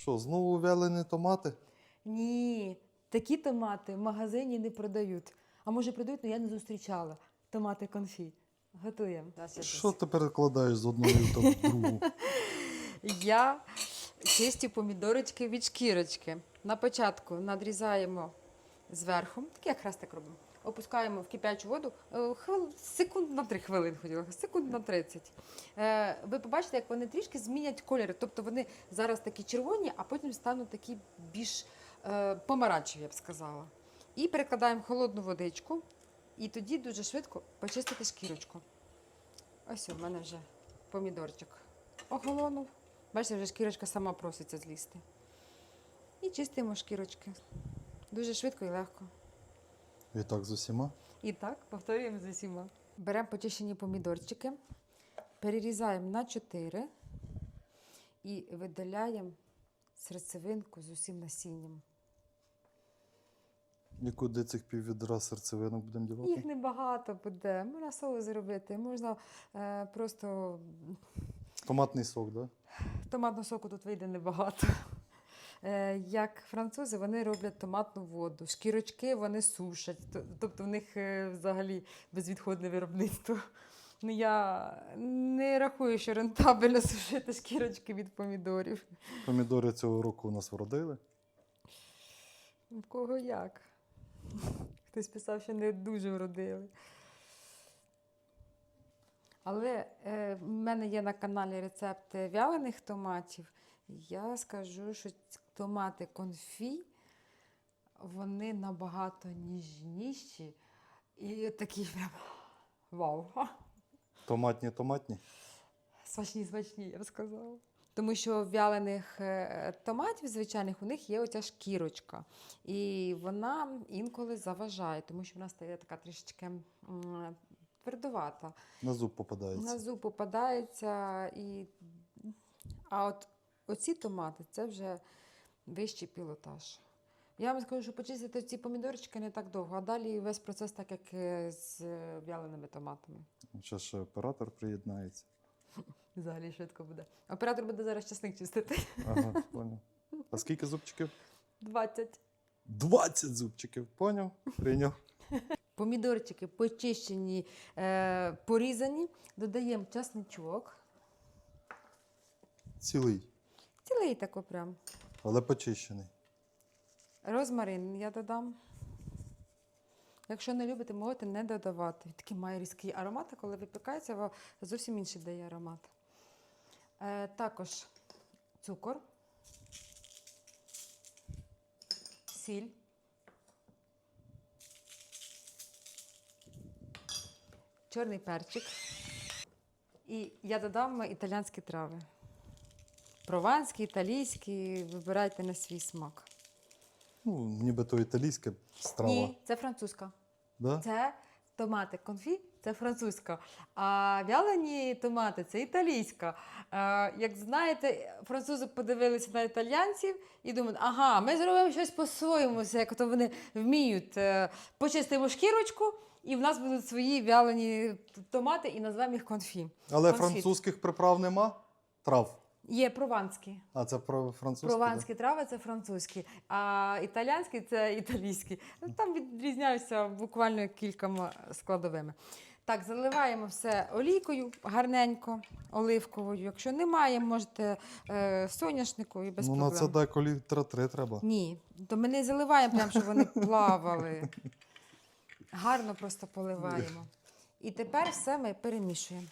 Що, знову вялені томати? Ні, такі томати в магазині не продають. А може продають, але я не зустрічала. Томати конфі. Готуємо. Що ти перекладаєш з одної в другу? Я чистю помідорочки від шкірочки. На початку надрізаємо зверху, так як хрестик робимо. Опускаємо в кип'ячу воду е, хвил- секунд на 3 хвилини, хотіла, секунд на 30. Е, Ви побачите, як вони трішки змінять колір. Тобто вони зараз такі червоні, а потім стануть такі більш е, помаранчеві, я б сказала. І перекладаємо холодну водичку, і тоді дуже швидко почистити шкірочку. Ось у мене вже помідорчик охолонув. Бачите, вже шкірочка сама проситься злізти. І чистимо шкірочки. Дуже швидко і легко. І так з усіма. І так, повторюємо з усіма. Беремо почищені помідорчики, перерізаємо на 4 і видаляємо серцевинку з усім насінням. І куди цих піввідра серцевинок будемо Їх дівати? небагато буде. Можна соус зробити, можна е, просто Томатний сок, так? Да? Томатного соку тут вийде небагато. Е, Як французи, вони роблять томатну воду, шкірочки вони сушать, тобто в них е, взагалі безвідходне виробництво. Ну, я не рахую, що рентабельно сушити шкірочки від помідорів. Помідори цього року у нас вродили. В кого як? Хтось писав, що не дуже вродили. Але е, в мене є на каналі рецепт вялених томатів. Я скажу, що томати конфі, вони набагато ніжніші і такі прям вау. Томатні, томатні. Смачні, смачні, я б сказала. Тому що в вялених е, томатів звичайних у них є оця шкірочка. І вона інколи заважає, тому що вона стає така трішечки твердувата. На зуб попадається. На зуб попадається. І... А от оці томати це вже вищий пілотаж. Я вам скажу, що почистити ці помідорчики не так довго, а далі весь процес, так як е, з е, вяленими томатами. Зараз ще оператор приєднається. Взагалі швидко буде. Оператор буде зараз часник чистити. Ага, поняв. А скільки зубчиків? 20. 20 зубчиків, поняв? Прийняв. Помідорчики почищені, е, порізані. Додаємо часничок. Цілий, Цілий тако прям. Але почищений. Розмарин я додам. Якщо не любите, можете не додавати. Він Такий має різкий аромат, а коли випікається, зовсім інший дає аромат. Е, також цукор, сіль. Чорний перчик. І я додам італійські трави. Прованські, італійські, вибирайте на свій смак. Ну, нібито італійська страва. Ні, це французька. Да? Це томати конфі, це французька. А вялені томати це італійська. Е, як знаєте, французи подивилися на італійців і думають, ага, ми зробимо щось по-своєму, як то вони вміють. Е, почистимо шкірочку, і в нас будуть свої вялені томати, і назвемо їх конфі. Але Конфіт. французьких приправ нема? Трав. Є прованські. А це про французькі? Прованські трави це французькі, а італійські це італійські. Ну, Там відрізняються буквально кількома складовими. Так, заливаємо все олійкою гарненько, оливковою. Якщо немає, можете е, соняшниковою без ну, проблем. на це деколи літра три треба. Ні, то ми не заливаємо прямо, щоб вони плавали. Гарно просто поливаємо. І тепер все ми перемішуємо.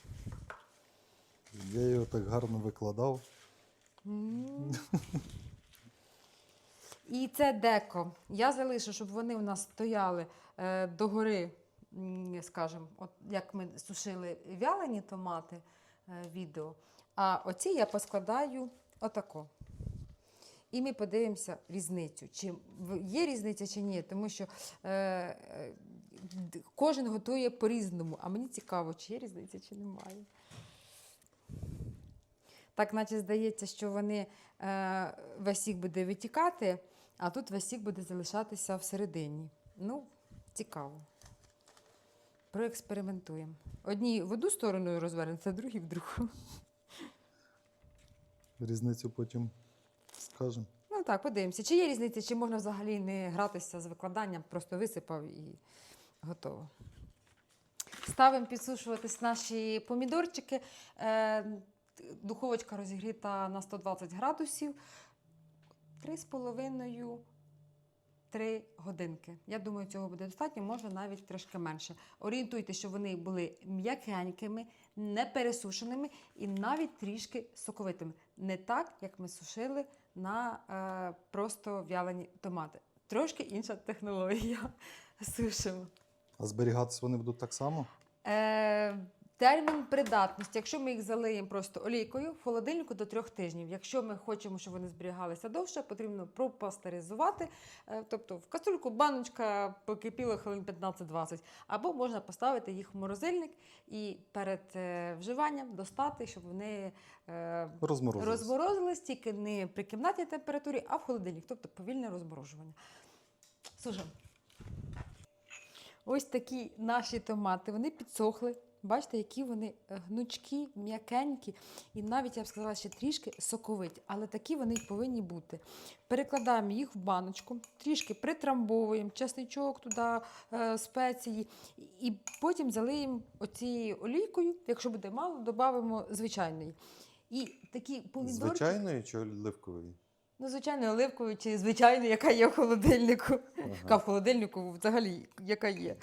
Я його так гарно викладав. І це деко. Я залишу, щоб вони у нас стояли е, догори, скажімо, як ми сушили вялені томати е, відео. А оці я поскладаю отако. І ми подивимося різницю, чи є різниця чи ні, тому що е, е, кожен готує по-різному. А мені цікаво, чи є різниця, чи немає. Так, наче здається, що вони е, весь сік буде витікати, а тут весь сік буде залишатися всередині. Ну, цікаво. Проекспериментуємо. Одні в одну сторону розвернуться, другі в другу. Різницю потім Скажем. Ну так, подивимося, чи є різниця, чи можна взагалі не гратися з викладанням, просто висипав і готово. Ставимо підсушуватись наші помідорчики. Духовочка розігріта на 120 градусів. 3,5 3 годинки. Я думаю, цього буде достатньо, може навіть трошки менше. Орієнтуйте, щоб вони були м'якенькими, не пересушеними і навіть трішки соковитими. Не так, як ми сушили на е, просто в'ялені томати. Трошки інша технологія. Сушимо. А зберігатися вони будуть так само? Е, термін придатності, якщо ми їх залиємо просто олійкою, в холодильнику до трьох тижнів. Якщо ми хочемо, щоб вони зберігалися довше, потрібно пропастеризувати. Е, тобто в каструльку баночка покипіла хвилин 15-20. Або можна поставити їх в морозильник і перед е, вживанням достати, щоб вони е, Розморозились. розморозились тільки не при кімнатній температурі, а в холодильник, тобто повільне розморожування. Сужимо. Ось такі наші томати, вони підсохли. Бачите, які вони е, гнучкі, м'якенькі, і навіть я б сказала, ще трішки соковиті, але такі вони й повинні бути. Перекладаємо їх в баночку, трішки притрамбовуємо, чесничок туди, е, спеції, і потім залиємо оцією олійкою. Якщо буде мало, додамо звичайної. І такі помідорки, Звичайної чи оливкової? Ну, звичайно, оливкової чи звичайної, яка є в холодильнику. Яка в холодильнику взагалі яка є.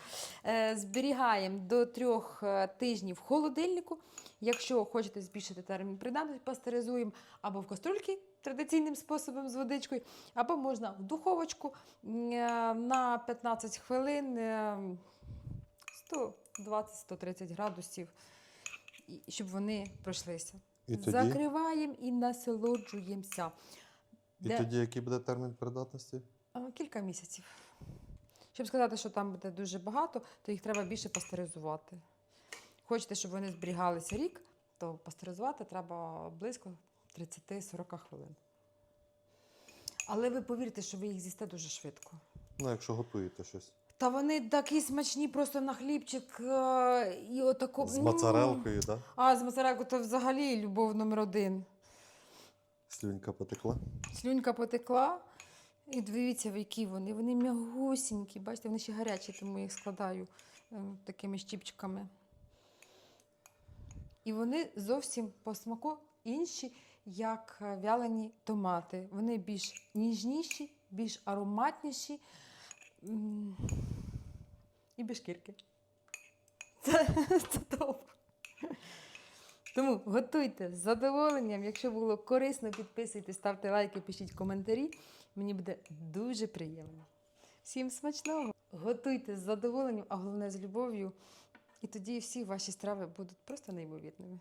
Е, зберігаємо до трьох е, тижнів в холодильнику. Якщо хочете збільшити термін придатності, пастеризуємо або в каструльки традиційним способом з водичкою, або можна в духовочку е, на 15 хвилин е, 120-130 градусів, щоб вони пройшлися. І тоді, Закриваємо і насолоджуємося. І Де- тоді який буде термін придатності? А, Кілька місяців. Щоб сказати, що там буде дуже багато, то їх треба більше пастеризувати. Хочете, щоб вони зберігалися рік, то пастеризувати треба близько 30-40 хвилин. Але ви повірте, що ви їх з'їсте дуже швидко. Ну, якщо готуєте щось. Та вони такі смачні, просто на хлібчик е, і отако. З м. моцарелкою, так? Да? А, з моцарелкою то взагалі любов номер один. Слюнька потекла. Слюнька потекла. І дивіться, в які вони. Вони м'ягусінькі. Бачите, вони ще гарячі, тому їх складаю е, такими щіпчиками. І вони зовсім по смаку інші, як е, вялені томати. Вони більш ніжніші, більш ароматніші і без шкірки. Це, це топ. Тому готуйте з задоволенням. Якщо було корисно, підписуйтесь, ставте лайки, пишіть коментарі. Мені буде дуже приємно. Всім смачного! Готуйте з задоволенням, а головне з любов'ю. І тоді всі ваші страви будуть просто неймовірними.